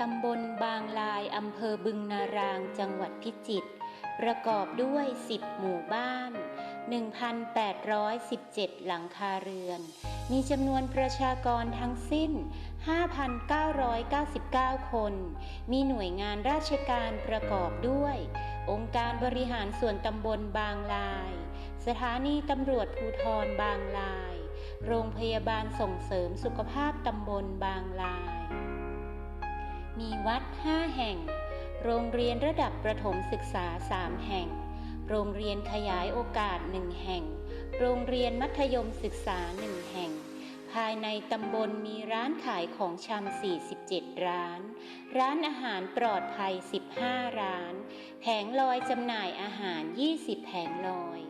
ตำบลบางลายอำเภอบึงนารางจังหวัดพิจิตรประกอบด้วย 10 หมู่บ้าน 1,817 หลังคาเรือน มีจำนวนประชากรทั้งสิ้น 5,999 คน มีหน่วยงานราชการประกอบด้วย องค์การบริหารส่วนตำบลบางลาย สถานีตำรวจภูธรบางลาย โรงพยาบาลส่งเสริมสุขภาพตำบลบางลาย มีวัด 5 แห่ง โรงเรียนระดับประถมศึกษา 3 แห่ง โรงเรียนขยายโอกาส 1 แห่ง โรงเรียนมัธยมศึกษา 1 แห่ง ภายในตำบลมีร้านขายของชำ47 ร้าน ร้านอาหารปลอดภัย 15 ร้าน แผงลอยจำหน่ายอาหาร 20 แผงลอย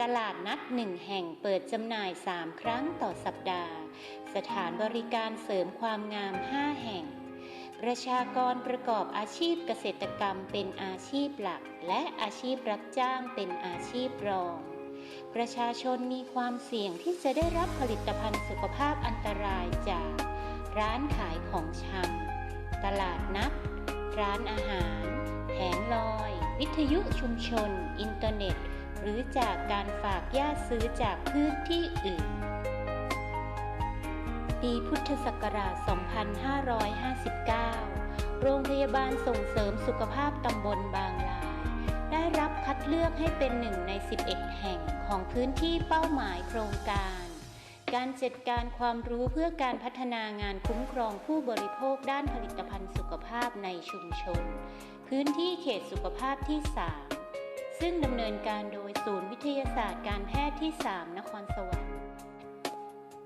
ตลาดนัด 1 แห่งเปิดจำหน่าย 3 ครั้งต่อสัปดาห์ สถานบริการเสริมความงาม 5 แห่ง ประชากรประกอบอาชีพเกษตรกรรมเป็นอาชีพหลัก และอาชีพรับจ้างเป็นอาชีพรอง ประชาชนมีความเสี่ยงที่จะได้รับผลิตภัณฑ์สุขภาพอันตรายจาก ร้านขายของชำตลาดนัด ร้านอาหารแผงลอย วิทยุชุมชน อินเทอร์เน็ต หรือจากการฝากญาติซื้อจากพื้นที่อื่น ปีพุทธศักราช 2559 โรงพยาบาลส่งเสริมสุขภาพตำบลบางลาย ได้รับคัดเลือกให้เป็นหนึ่งใน 11 แห่งของพื้นที่เป้าหมายโครงการ การจัดการความรู้เพื่อการพัฒนางานคุ้มครองผู้บริโภคด้านผลิตภัณฑ์สุขภาพในชุมชน พื้นที่เขตสุขภาพที่ 3 ซึ่งดำเนินการโดยศูนย์วิทยาศาสตร์การแพทย์ที่ 3 นครสวรรค์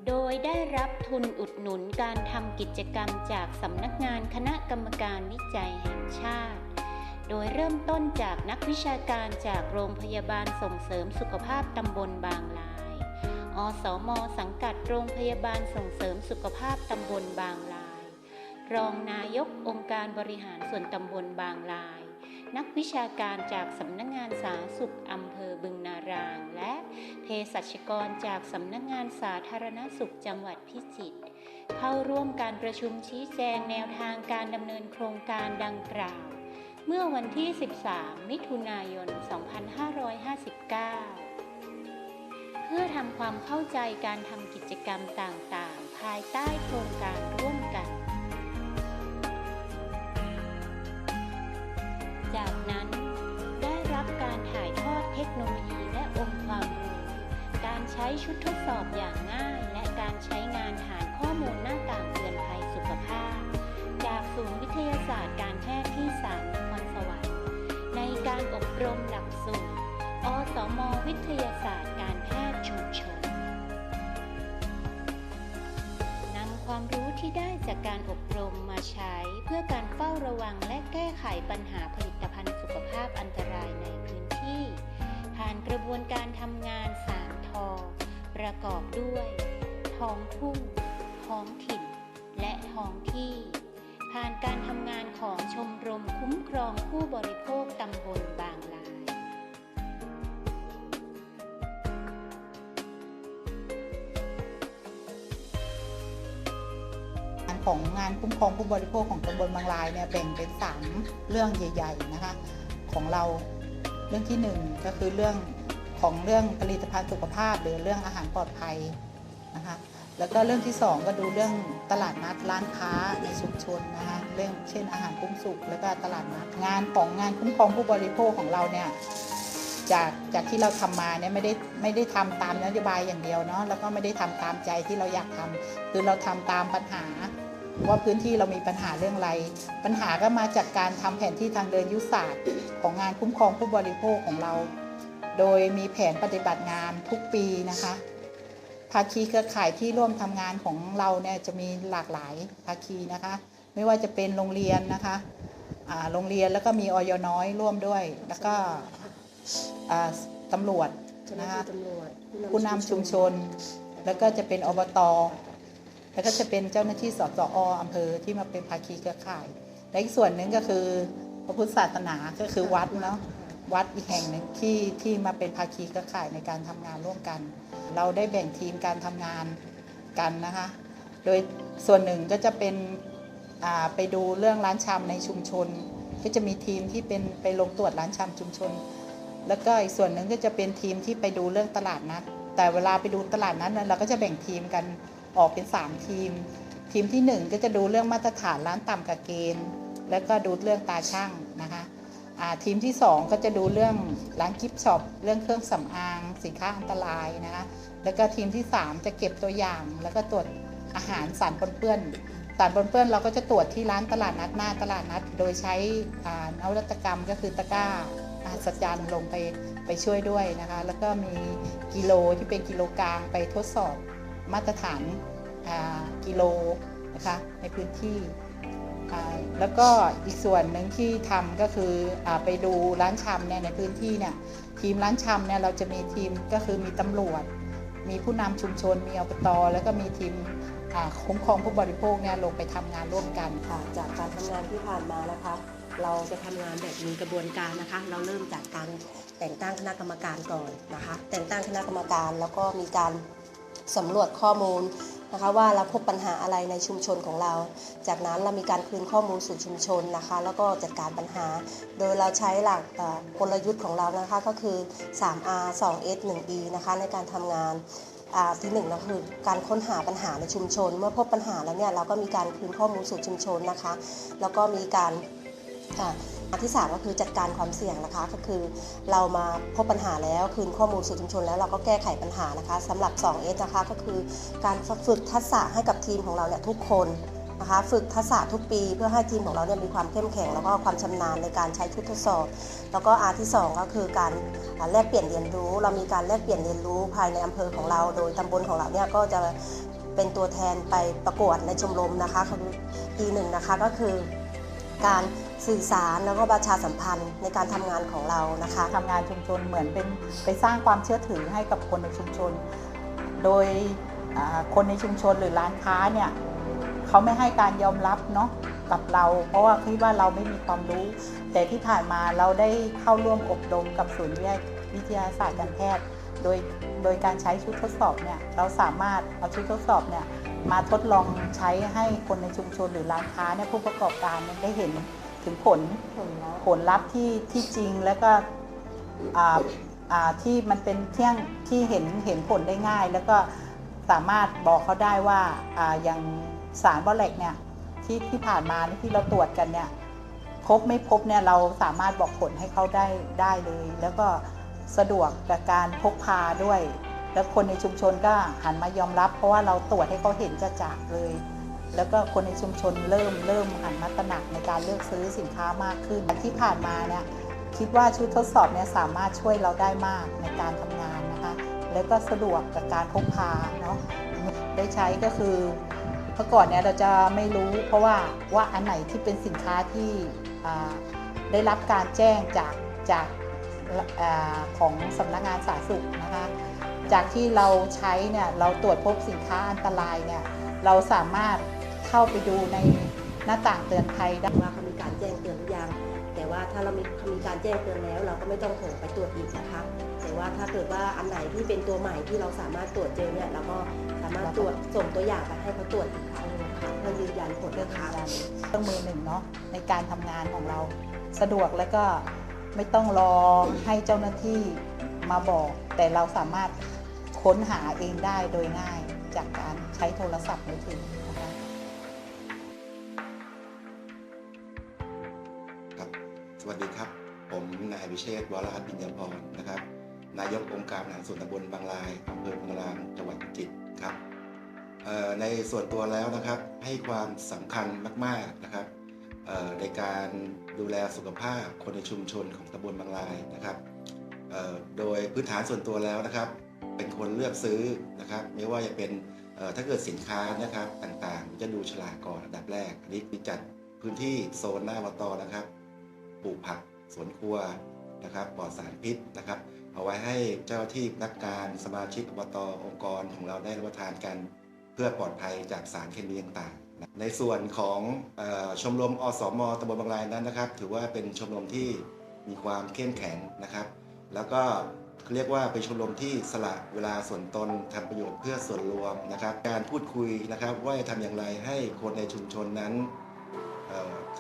โดยได้รับทุนอุดหนุนการทำกิจกรรมจากสำนักงานคณะกรรมการวิจัยแห่งชาติ โดยเริ่มต้นจากนักวิชาการจากโรงพยาบาลส่งเสริมสุขภาพตำบลบางลาย อสม สังกัดโรงพยาบาลส่งเสริมสุขภาพตำบลบางลาย รองนายกองค์การบริหารส่วนตำบลบางลาย นักวิชาการจากสำนักงานสาธารณสุขอำเภอบึงนาราง และเภสัชกรจากสำนักงานสาธารณสุขจังหวัดพิจิตรเข้าร่วมการประชุมชี้แจงแนวทางการดำเนินโครงการดังกล่าว เมื่อวันที่ 13 มิถุนายน 2559เพื่อทำความเข้าใจการทำกิจกรรมต่างๆ ภายใต้โครงการร่วม อบอย่างง่ายและการใช้งานฐานข้อมูลหน้าต่างเตือนภัยสุขภาพ จากศูนย์วิทยาศาสตร์การแพทย์ที่3นครสวรรค์ในการอบรมหลักสูตรอสมวิทยาศาสตร์การแพทย์ชุมชนนำความรู้ที่ได้จากการอบรมมาใช้เพื่อการเฝ้าระวังและแก้ไขปัญหาผลิตภัณฑ์สุขภาพอันตรายในพื้นที่ ผ่านกระบวนการทำงาน3ทอ ประกอบด้วย ท้องทุ่ง ท้องถิ่น และท้องที่ ผ่านการทำงานของชมรมคุ้มครองผู้บริโภคตำบลบางลายงานของงานคุ้มครองผู้บริโภคของตำบลบางลายเนี่ยแบ่งเป็นสามเรื่องใหญ่ ๆ นะคะ ของเราเรื่องที่หนึ่งก็คือเรื่อง ของเรื่องผลิตภัณฑ์สุขภาพ หรือเรื่องอาหารปลอดภัยนะคะแล้วก็เรื่องที่สองก็ดูเรื่องตลาดนัดร้านค้าในชุมชนนะคะเรื่องเช่นอาหารคุ้มสุขแล้วก็ตลาดนัดงานของงานคุ้มครองผู้บริโภคของเราเนี่ยจากจากที่เราทำมาเนี่ยไม่ได้ไม่ได้ทำตามนโยบายอย่างเดียวเนาะแล้วก็ไม่ได้ทำตามใจที่เราอยากทำคือเราทำตามปัญหา ว่าพื้นที่เรามีปัญหาเรื่องอะไร ปัญหาก็มาจากการทำแผนที่ทางเดินยุทธศาสตร์ ของงานคุ้มครองผู้บริโภคของเรา โดยมีแผนปฏิบัติงานทุกปีนะคะ ภาคีเครือข่ายที่ร่วมทำงานของเราเนี่ยจะมีหลากหลายภาคีนะคะ ไม่ว่าจะเป็นโรงเรียนนะคะอ่าโรงเรียนแล้วก็มีออยน้อยร่วมด้วย แล้วก็อ่าตำรวจเจ้าหน้านะคะที่ตำรวจผู้นำชุมชน แล้วก็จะเป็นอบตแล้วก็จะเป็นเจ้าหน้าที่สสออำเภอที่มาเป็นภาคีเครือข่ายและอีกส่วนหนึ่งก็คือพระพุทธศาสนาก็คือวัดเนาะ วัดอีกแห่งหนึ่งที่ที่มาเป็นภาคีเครือข่ายในการทำงานร่วมกัน เราได้แบ่งทีมการทำงานกันนะคะ โดยส่วนหนึ่งก็จะเป็นไปดูเรื่องร้านชำในชุมชน ก็จะมีทีมที่เป็นไปลงตรวจร้านชำชุมชน แล้วก็อีกส่วนหนึ่งก็จะเป็นทีมที่ไปดูเรื่องตลาดนัดแต่เวลาไปดูตลาดนัดนั้นเราก็จะแบ่งทีมกันออกเป็น 3 ทีม ทีมทีหนึ่1 ก็จะดูเรื่องมาตรฐานร้านต่ำกับเกณฑ์ แล้วก็ดูเรื่องตาช่างนะคะ ทีมที่ 2 ก็จะดูเรื่องร้านกิฟต์ช็อปเรื่องเครื่องสำอางสินค้าอันตรายนะคะแล้วก็ทีมที่ 3 จะเก็บตัวอย่าง แล้วก็ตรวจอาหารสารปนเปื้อน สารปนเปื้อนเราก็จะตรวจที่ร้านตลาดนัดหน้าตลาดนัด โดยใช้นวัตกรรมก็คือตะกร้าอาสจรรย์ลงไปไปช่วยด้วยนะคะ แล้วก็มีกิโลที่เป็นกิโลกลางไปทดสอบมาตรฐานกิโลนะคะในพื้นที่ แล้วก็อีกส่วนหนึ่งที่ทำก็คืออไปดูร้านชำเนี่ยในพื้นที่เนี่ยทีมร้านชำเนี่ยเราจะมีทีมก็คือมีตำรวจ มีผู้นำชุมชน มีอบตแล้วก็มีทีมคุ้มครองผู้บริโภคเนี่ยลงไปทำงานร่วมกันค่ะ จากการทำงานที่ผ่านมานะคะเราจะทำงานแบบมีกระบวนการนะคะ เราเริ่มจากการแต่งตั้งคณะกรรมการก่อนนะคะ แต่งตั้งคณะกรรมการแล้วก็มีการสำรวจข้อมูล นะคะว่าเราพบปัญหาอะไรในชุมชนของเรา จากนั้นเรามีการคืนข้อมูลสู่ชุมชนนะคะ แล้วก็จัดการปัญหา โดยเราใช้หลักกลยุทธ์ของเรานะคะก็คือ 3R 2S 1E นะคะในการทำงานอ่าที่หนึ่งก็คือการค้นหาปัญหาในชุมชน เมื่อพบปัญหาแล้วเนี่ยเราก็มีการคืนข้อมูลสู่ชุมชนนะคะ แล้วก็มีการ ที่สามก็คือจัดการความเสี่ยงนะคะ ก็คือเรามาพบปัญหาแล้ว คืนข้อมูลสู่ชุมชนแล้วเราก็แก้ไขปัญหานะคะสำหรับ 2S นะคะก็คือการฝึกทักษะให้กับทีมของเราเนี่ยทุกคนนะคะฝึกทักษะทุกปีเพื่อให้ทีมของเราเนี่ยมีความเข้มแข็ง แล้วก็ความชำนาญในการใช้ชุดทดสอบ แล้วก็อาที่สองก็คือการแลกเปลี่ยนเรียนรู้ เรามีการแลกเปลี่ยนเรียนรู้ภายในอำเภอของเรา โดยตำบลของเราเนี่ยก็จะเป็นตัวแทนไปประกวดในชมรมนะคะอปีหนึ่งนะคะก็คือการ สื่อสารแล้วก็ประชาสัมพันธ์ในการทำงานของเรานะคะ ทำงานชุมชนเหมือนเป็นไปสร้างความเชื่อถือให้กับคนในชุมชน โดยอ่าคนในชุมชนหรือร้านค้าเนี่ยเขาไม่ให้การยอมรับเนาะกับเรา เพราะว่าคิดว่าเราไม่มีความรู้ แต่ที่ผ่านมาเราได้เข้าร่วมอบรมกับศูนย์วิทยาศาสตร์การแพทย์ โดยโดยการใช้ชุดทดสอบเนี่ยเราสามารถเอาชุดทดสอบเนี่ยมาทดลองใช้ให้คนในชุมชนหรือร้านค้าเนี่ยผู้ประกอบการเนี่ยได้เห็น ถึงผลผลลัพธ์ที่ที่จริงแล้วก็อ่าอ่าที่มันเป็นเที่ยงที่เห็นเห็นผลได้ง่าย แล้วก็สามารถบอกเขาได้ว่าอ่าอย่างสารบอแลกเนี่ยที่ที่ผ่านมานี่ที่เราตรวจกันเนี่ยพบไม่พบเนี่ยเราสามารถบอกผลให้เขาได้ได้เลย แล้วก็สะดวกกับการพกพาด้วย แล้วคนในชุมชนก็หันมายอมรับ เพราะว่าเราตรวจให้เขาเห็นจะจากๆเลย แล้วก็คนในชุมชนเริ่มเริ่มหันมาตระหนักในการเลือกซื้อสินค้ามากขึ้นที่ผ่านมาเนี่ยคิดว่าชุดทดสอบเนี่ยสามารถช่วยเราได้มากในการทำงานนะคะ แล้วก็สะดวกกับการพกพาเนาะได้ใช้ก็คือเมื่อก่อนเนี่ยเราจะไม่รู้ เพราะว่าว่าอันไหนที่เป็นสินค้าที่ได้รับการแจ้งจากจากอของสำนักงานสาธารณสุขนะคะจากที่เราใช้เนี่ยเราตรวจพบสินค้าอันตรายเนี่ยเราสามารถ เข้าไปดูในหน้าต่างเตือนภัยได้ว่าเขามีการแจ้งเตือนหรือยังแต่ว่าถ้าเรามีมีการแจ้งเตือนแล้ว เราก็ไม่ต้องโทรไปตรวจอีกนะคะ แต่ว่าถ้าเกิดว่าอันไหนที่เป็นตัวใหม่ที่เราสามารถตรวจเจอเนี่ยเราก็สามารถตรวจส่งตัวอย่างไปให้เขาตรวจอีกครั้งหนึงค่ะเพื่อยืนยันผลนะคะเครื่องมือหนึ่งเนาะในการทำงานของเราสะดวกแล้วก็ไม่ต้องรอให้เจ้าหน้าที่มาบอก แต่เราสามารถค้นหาเองได้โดยง่ายจากการใช้โทรศัพท์มือถือนะคะ วิเชษวรหัตปิญญาพรนะครับ นายกองค์การบริหารส่วนตำบลบางลายอำเภอบางลางจังหวัดพิจิตรครับในส่วนตัวแล้วนะครับให้ความสำคัญมากๆนะครับในการดูแลสุขภาพคนในชุมชนของตำบลบางลายนะครับโดยพื้นฐานส่วนตัวแล้วนะครับ เป็นคนเลือกซื้อนะครับ ไม่ว่าจะเป็นถ้าเกิดสินค้านะครับต่างๆ จะดูฉลากก่อนอันดับแรกอันนี้มีจัดพื้นที่โซนหน้าอบตนะครับ ปลูกผักสวนครัว นะครับปลอดสารพิษนะครับ เอาไว้ให้เจ้าหน้าที่นักงานสมาชิกอบตองค์กรของเราได้รับประทานกัน เพื่อปลอดภัยจากสารเคมีต่างๆ ในส่วนของออชมรมอสมตำบลบางรายนั้นนะครับ ถือว่าเป็นชมรมที่มีความเข้มแข็งนะครับ แล้วก็เรียกว่าเป็นชมรมที่สละเวลาส่วนตนทำประโยชน์เพื่อส่วนรวมนะครับ การพูดคุยนะครับว่าจะทำอย่างไรให้คนในชุมชนนั้นเ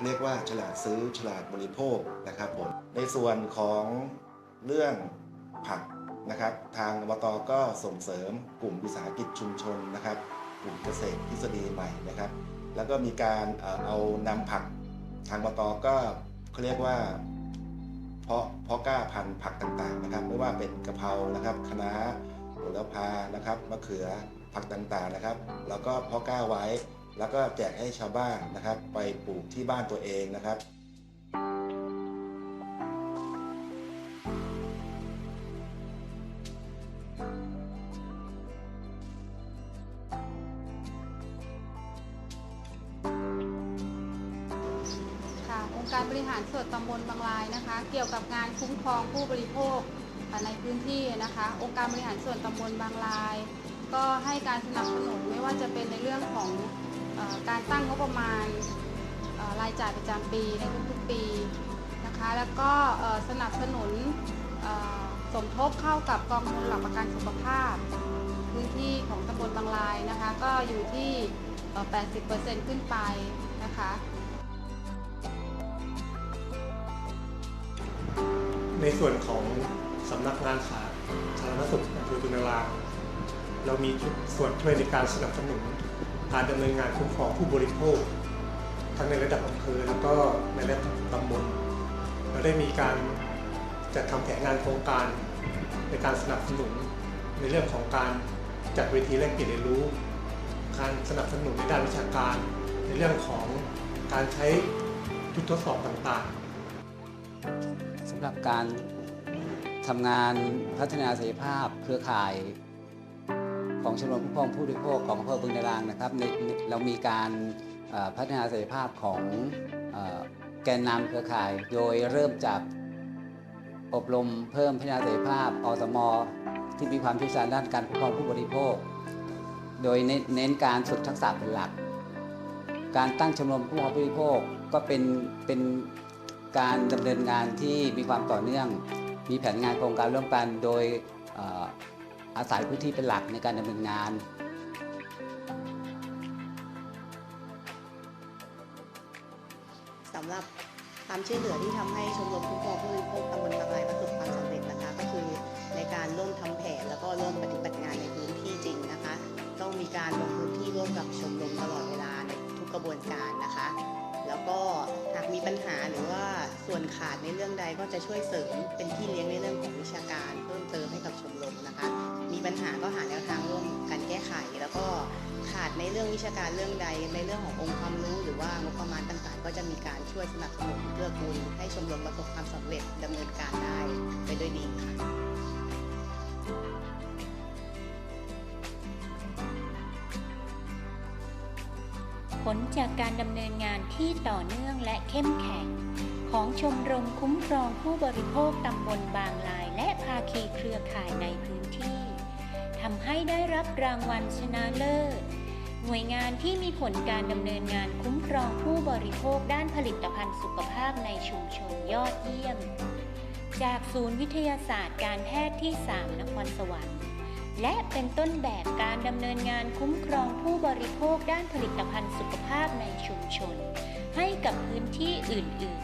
เรียกว่าฉลาดซื้อฉลาดบริโภคนะครับผม ในส่วนของเรื่องผักนะครับ ทางอบตก็ส่งเสริมกลุ่มวิสาหกิจชุมชนนะครับ กลุ่มเกษตรทฤษฎีใหม่นะครับ แล้วก็มีการเอ่อเอานำผักทางอบตก็เขาเรียกว่าเพาะเพาะกล้าพันธุ์ผักต่างๆนะครับ ไม่ว่าเป็นกะเพรานะครับคะน้าโหระพานะครับมะเขือผักต่างๆนะครับ แล้วก็เพาะกล้าไว้แล้วก็แจกให้ชาวบ้านนะครับ ไปปลูกที่บ้านตัวเองนะครับ การบริหารส่วนตำบลบางลายนะคะ เกี่ยวกับงานคุ้มครองผู้บริโภคในพื้นที่นะคะ องค์การบริหารส่วนตำบลบางลาย ก็ให้การสนับสนุนไม่ว่าจะเป็นในเรื่องของอการตั้งงบประมาณรายจ่ายประจำปีในทุกๆปีนะคะ แล้วก็สนับสนุนสมทบเข้ากับกองทุนหลักประกันสุขภาพ พื้นที่ของตำบลบางลายนะคะ ก็อยู่ที่ 80%ขึ้นไปนะคะ ในส่วนของสำนักงานสาธารณสุขอำเภอตุนารางเรามีส่วนช่วยในการสนับสนุนการดำเนินงานคุ้มครองผู้บริโภค ทั้งในระดับอำเภอแล้วก็ในระดับตำบลเราได้มีการจัดทำแผนงานโครงการในการสนับสนุนในเรื่องของการจัดเวทีแลกเปลี่ยนเรียนรู้ การสนับสนุนในด้านวิชาการ ในเรื่องของการใช้ชุดทดสอบต่างๆ หรับการทำงานพัฒนาศักยภาพเครือข่ายของชมรมผู้ปกครองผู้บริโภคของอำเภอบึงนารางนะครับในเรามีการพัฒนาศักยภาพของอแกนนำเครือข่าย โดยเริ่มจากอบรมเพิ่มพัฒนาศักยภาพอสมที่มีความเชี่ยวชาญด้านการคุ้มครองผู้บริโภค โดยเน้นการฝึกทักษะเป็นหลัก การตั้งชมรมผู้บริโภคผู้บริโภคก็เป็นเป็น การดำเนินงานที่มีความต่อเนื่อง มีแผนงานโครงการร่วมกันโดยอาศัยพื้นที่เป็นหลักในการดำเนินงานสำหรับความช่วยเหลือที่ทำให้ชมรมคุ้มครองผู้บริโภคตำบลบางรายประสบความสำเร็จนะคะ ก็คือในการร่วมทำแผนแล้วก็ร่วมปฏิบัติงานในพื้นที่จริงนะคะ ต้องมีการลงพื้นที่ร่วมกับชมรมตลอดเวลาในทุกกระบวนการนะคะ ก็หากมีปัญหาหรือว่าส่วนขาดในเรื่องใดก็จะช่วยเสริมเป็นที่เลี้ยงในเรื่องของวิชาการ เพิ่มเติมให้กับชมรมนะคะ มีปัญหาก็หาแนวทางร่วมกันแก้ไข แล้วก็ขาดในเรื่องวิชาการเรื่องใดในเรื่องขององค์ความรู้ หรือว่างบประมาณต่างๆ ก็จะมีการช่วยสนับสนุนเกื้อกูลให้ชมรมประสบความสำเร็จดำเนินการได้ไปด้วยดีค่ะ ผลจากการดำเนินงานที่ต่อเนื่องและเข้มแข็ง ของชมรมคุ้มครองผู้บริโภคตำบลบางลาย และภาคีเครือข่ายในพื้นที่ทำให้ได้รับรางวัลชนะเลิศ หน่วยงานที่มีผลการดำเนินงานคุ้มครองผู้บริโภคด้านผลิตภัณฑ์สุขภาพในชุมชนยอดเยี่ยม จากศูนย์วิทยาศาสตร์การแพทย์ที่ 3 นครสวรรค์ และเป็นต้นแบบการดำเนินงานคุ้มครองผู้บริโภคด้านผลิตภัณฑ์สุขภาพในชุมชน ให้กับพื้นที่อื่นๆต่อ